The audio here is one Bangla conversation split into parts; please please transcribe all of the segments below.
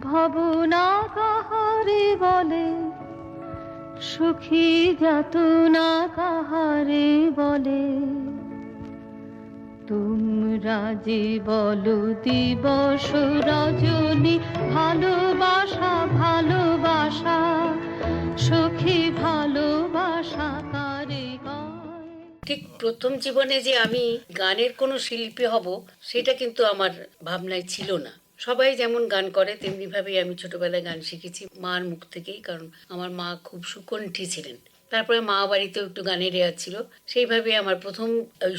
ভাবনা কাহারে বলে? সুখী যাতনা কাহারে বলে? তোমরা যে বলো দিবস রজনী, ভালোবাসা ভালোবাসা, সখী, ভালোবাসা কারে ঠিক প্রথম জীবনে যে আমি গানের কোনো শিল্পী হব, সেটা কিন্তু আমার ভাবনায় ছিল না। সবাই যেমন গান করে তেমনিভাবেই আমি ছোটবেলায় গান শিখেছি মার মুখ থেকেই, কারণ আমার মা খুব সুকণ্ঠী ছিলেন। তারপরে মা বাড়িতেও একটু গানের রেয়াজ ছিল। সেইভাবে আমার প্রথম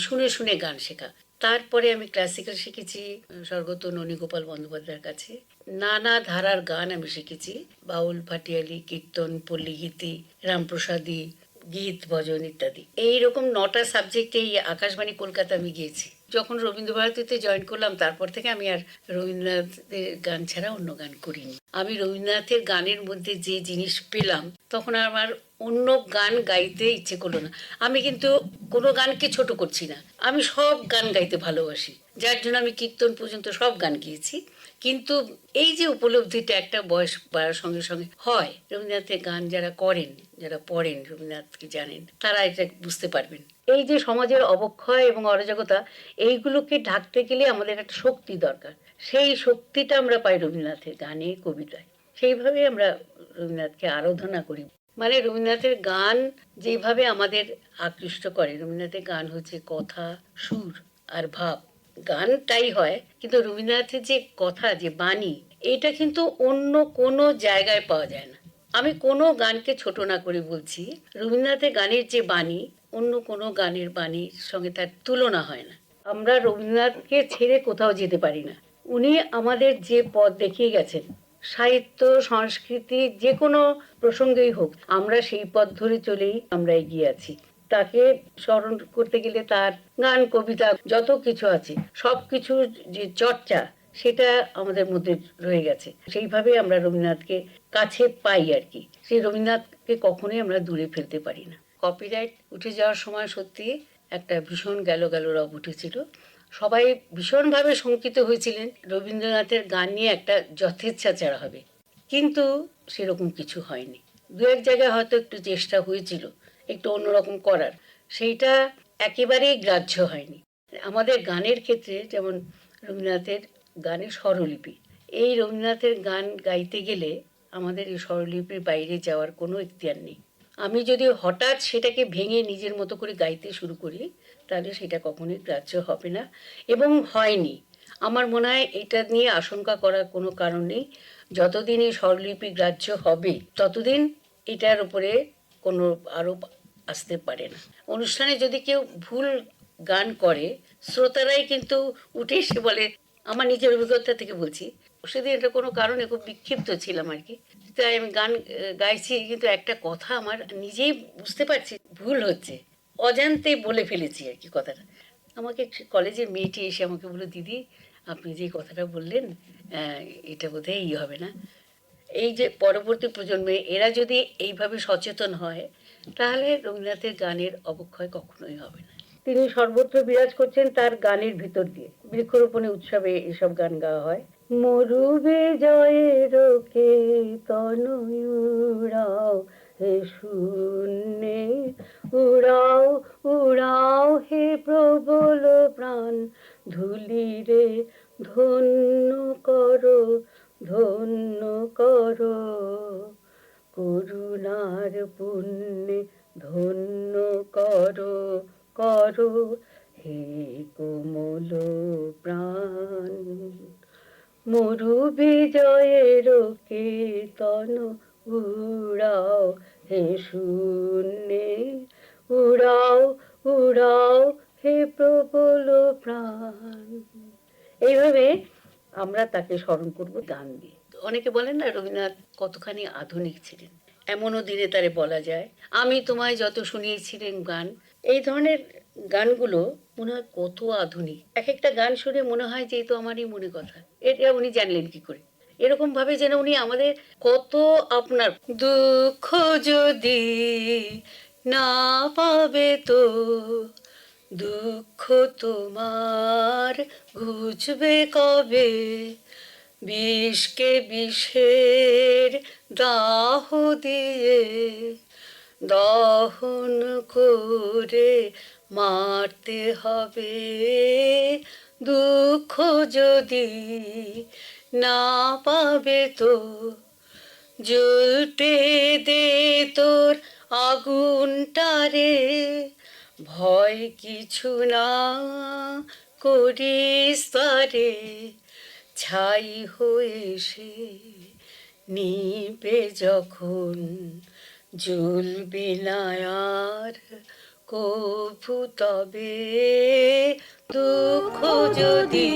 শুনে শুনে গান শেখা। তারপরে আমি ক্লাসিক্যাল শিখেছি, স্বর্গত ননীগোপাল বন্দ্যোপাধ্যায়ের কাছে। নানা ধারার গান আমি শিখেছি। বাউল, ভাটিয়ালি, কীর্তন, পল্লীগীতি, রামপ্রসাদী গীত, ভজন ইত্যাদি। এই রকম নটা সাবজেক্টে এই আকাশবাণী কলকাতা আমি গিয়েছি। যখন রবীন্দ্রভারতীতে জয়েন করলাম, তারপর থেকে আমি আর রবীন্দ্রনাথের গান ছাড়া অন্য গান করিনি। আমি রবীন্দ্রনাথের গানের মধ্যে যে জিনিস পেলাম, তখন আমার অন্য গান গাইতে ইচ্ছে করল না। আমি কিন্তু কোনো গানকে ছোট করছি না। আমি সব গান গাইতে ভালোবাসি। যার জন্য আমি কীর্তন পর্যন্ত সব গান গিয়েছি। কিন্তু এই যে উপলব্ধিটা একটা বয়স বাড়ার সঙ্গে সঙ্গে হয়, রবীন্দ্রনাথের গান যারা করেন, যারা পড়েন, রবীন্দ্রনাথকে জানেন, তারা এটা বুঝতে পারবেন। এই যে সমাজের অবক্ষয় এবং অরাজকতা, এইগুলোকে ঢাকতে গেলে আমাদের একটা শক্তি দরকার। সেই শক্তিটা আমরা পাই রবীন্দ্রনাথের গানে, কবিতায়। সেইভাবে আমরা রবীন্দ্রনাথকে আরাধনা করি। মানে রবীন্দ্রনাথের গান যেভাবে আমাদের আকৃষ্ট করে, রবীন্দ্রনাথের গান হচ্ছে কথা, সুর আর ভাব। গানটাই হয়, কিন্তু রবীন্দ্রনাথের যে কথা, যে বাণী, এটা কিন্তু অন্য কোনো জায়গায় পাওয়া যায় না। আমি কোনো গানকে ছোট না করে বলছি, রবীন্দ্রনাথের গানের যে বাণী, অন্য কোনো গানের বাণীর সঙ্গে তার তুলনা হয় না। আমরা রবীন্দ্রনাথকে ছেড়ে কোথাও যেতে পারি না। উনি আমাদের যে পথ দেখিয়ে গেছেন, সাহিত্য, সংস্কৃতি, যে কোনো প্রসঙ্গেই হোক, আমরা সেই পথ ধরে চলেই আমরা এগিয়ে আছি। তাকে স্মরণ করতে গেলে তার গান, কবিতা যত কিছু আছে সব কিছুর যে চর্চা, সেটা আমাদের মধ্যে রয়ে গেছে। সেইভাবে আমরা রবীন্দ্রনাথকে কাছে পাই আর কি। সেই রবীন্দ্রনাথকে কখনোই আমরা দূরে ফেলতে পারি না। কপিরাইট উঠে যাওয়ার সময় সত্যি একটা ভীষণ গেল গেল রব উঠেছিল। সবাই ভীষণভাবে শঙ্কিত হয়েছিলেন, রবীন্দ্রনাথের গান নিয়ে একটা যথেচ্ছাচার হবে। কিন্তু সেরকম কিছু হয়নি। দু এক জায়গায় হয়তো একটু চেষ্টা হয়েছিল একটু অন্যরকম করার। সেইটা একেবারেই গ্রাহ্য হয়নি। আমাদের গানের ক্ষেত্রে যেমন রবীন্দ্রনাথের গানের স্বরলিপি, এই রবীন্দ্রনাথের গান গাইতে গেলে আমাদের এই স্বরলিপির বাইরে যাওয়ার কোনো ইখতিয়ার নেই। আমি যদি হঠাৎ সেটাকে ভেঙে নিজের মতো করে গাইতে শুরু করি, তাহলে সেটা কখনোই গ্রাহ্য হবে না এবং হয়নি। আমার মনে হয় এটা নিয়ে আশঙ্কা করার কোনো কারণ নেই। যতদিন এই স্বরলিপি গ্রাহ্য হবে, ততদিন এটার উপরে কোনো আরোপ আসতে পারে না। অনুষ্ঠানে যদি কেউ ভুল গান করে, শ্রোতারাই কিন্তু উঠে এসে বলে, আমার নিজের অভিজ্ঞতা থেকে বলছি। সেদিন এটা কোনো কারণে খুব বিক্ষিপ্ত ছিলাম আর কি। তাই আমি গান, গাইছি, কিন্তু একটা কথা আমার নিজেই বুঝতে পারছি, ভুল হচ্ছে। অজান্তেই বলে ফেলেছি আর কি কথাটা। আমাকে কলেজের মেয়েটি এসে আমাকে বলল, দিদি, আপনি যে কথাটা বললেন এটা বোধহয় ই হবে না। এই যে পরবর্তী প্রজন্মে এরা যদি এইভাবে সচেতন হয় তাহলে রবীন্দ্রনাথের গানের অবক্ষয় কখনোই হবে না। তিনি সর্বত্র বিরাজ করছেন তার গানের ভিতর দিয়ে। বৃক্ষরোপণে উৎসবে এসব গান গাওয়া হয়। মরুবে জয়ের কে তনয়ুরাও, হে শূন্যে উড়াও উড়াও হে প্রবল প্রাণ, ধুলিরে ধন্য করো ধন্য করো করুণার পুণ্যে ধন্য করো করো। হে কোমল প্রাণ মরু বিজয়ের কীর্তন উড়াও। হে শূন্যে উড়াও উড়াও। হে প্রবল প্রাণ। এইভাবে আমরা তাকে স্মরণ করব গান দিয়ে। অনেকে বলেন না রবীন্দ্রনাথ কতখানি আধুনিক ছিলেন। এমনও দিনে তারে বলা যায়, আমি তোমায় যত শুনিয়েছিলেন গান। এই ধরনের গানগুলো মনে হয় কত আধুনিক। এক একটা গান শুনে মনে হয় যে তো আমারই মনে কথা। এটা উনি জানলেন কি করে? এরকম ভাবে যেন উনি আমাদের কত আপনার দুঃখ যদি না পাবে তো, দুঃখ তোমার ঘুচবে কবে? বিষকে বিষের দাহ দিয়ে দহন করে মারতে হবে। দুঃখ যদি না পাবে তো জ্বলতে দে তোর আগুনটারে ভয় কিছু না করিস তারে। ছাই হয়ে সে নিবে যখন। জ্বলবে না কভু তবে দুঃখ যদি